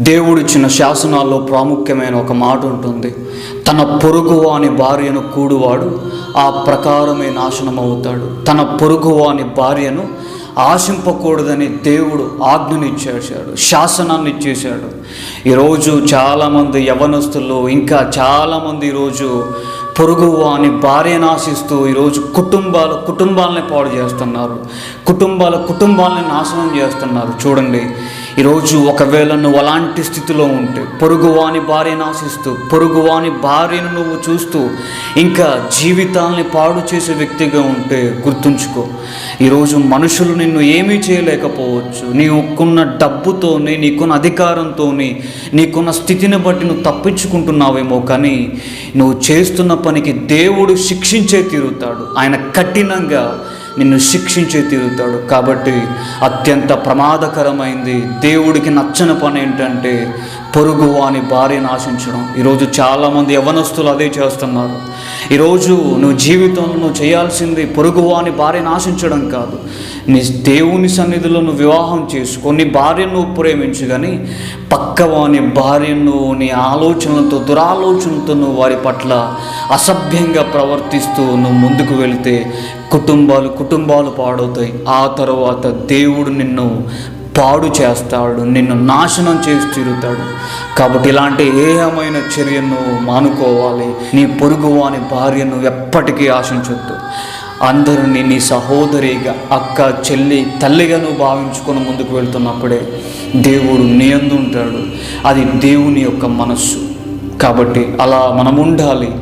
దేవుడిచ్చిన శాసనాల్లో ప్రాముఖ్యమైన ఒక మాట ఉంటుంది. తన పొరుగువాని భార్యను కూడువాడు ఆ ప్రకారమే నాశనం అవుతాడు తన పొరుగువాని భార్యను ఆశింపకూడదని దేవుడు ఆజ్ఞనిచ్చేశాడు శాసనాన్ని ఇచ్చేశాడు ఈరోజు చాలామంది యవనస్తులు ఇంకా చాలామంది ఈరోజు పొరుగు అని భార్యను ఆశిస్తూ ఈరోజు కుటుంబాలు కుటుంబాలని పాడు చేస్తున్నారు. కుటుంబాల కుటుంబాలని నాశనం చేస్తున్నారు. చూడండి ఈరోజు ఒకవేళ నువ్వు అలాంటి స్థితిలో ఉంటే పొరుగువాని భార్యను ఆశిస్తూ పొరుగువాని భార్యను నువ్వు చూస్తూ ఇంకా జీవితాల్ని పాడు చేసే వ్యక్తిగా ఉంటే గుర్తుంచుకో. ఈరోజు మనుషులు నిన్ను ఏమీ చేయలేకపోవచ్చు. నీకున్న డబ్బుతోని నీకున్న అధికారంతోని నీకున్న స్థితిని బట్టి నువ్వు తప్పించుకుంటున్నావేమో కానీ నువ్వు చేస్తున్న పనికి దేవుడు శిక్షించే తీరుతాడు. ఆయన కఠినంగా నిన్ను శిక్షించి తీరుతాడు. కాబట్టి అత్యంత ప్రమాదకరమైంది దేవుడికి నచ్చని పని ఏంటంటే పొరుగు వాని భార్యను ఆశించడం. ఈరోజు చాలామంది యవనస్తులు అదే చేస్తున్నారు. ఈరోజు నువ్వు జీవితంలో నువ్వు చేయాల్సింది పొరుగు వాని భార్యను ఆశించడం కాదు. నీ దేవుని సన్నిధిలో నువ్వు వివాహం చేసుకో నీ భార్యను ప్రేమించు కానీ పక్కవాని భార్యను నీ ఆలోచనలతో దురాలోచనలతో నువ్వు వారి పట్ల అసభ్యంగా ప్రవర్తిస్తూ నువ్వు ముందుకు వెళితే కుటుంబాలు కుటుంబాలు పాడవుతాయి. ఆ తర్వాత దేవుడు నిన్ను పాడు చేస్తాడు నిన్ను నాశనం చేసి తిరుగుతాడు కాబట్టి ఇలాంటి ఏహమైన చర్యను మానుకోవాలి. నీ పొరుగు వాని భార్యను ఎప్పటికీ ఆశించొద్దు. అందరినీ నీ సహోదరిగా అక్క చెల్లి తల్లిగా నువ్వు భావించుకొని ముందుకు వెళ్తున్నప్పుడే దేవుడు నీ ఉంటాడు. అది దేవుని యొక్క మనస్సు. కాబట్టి అలా మనం ఉండాలి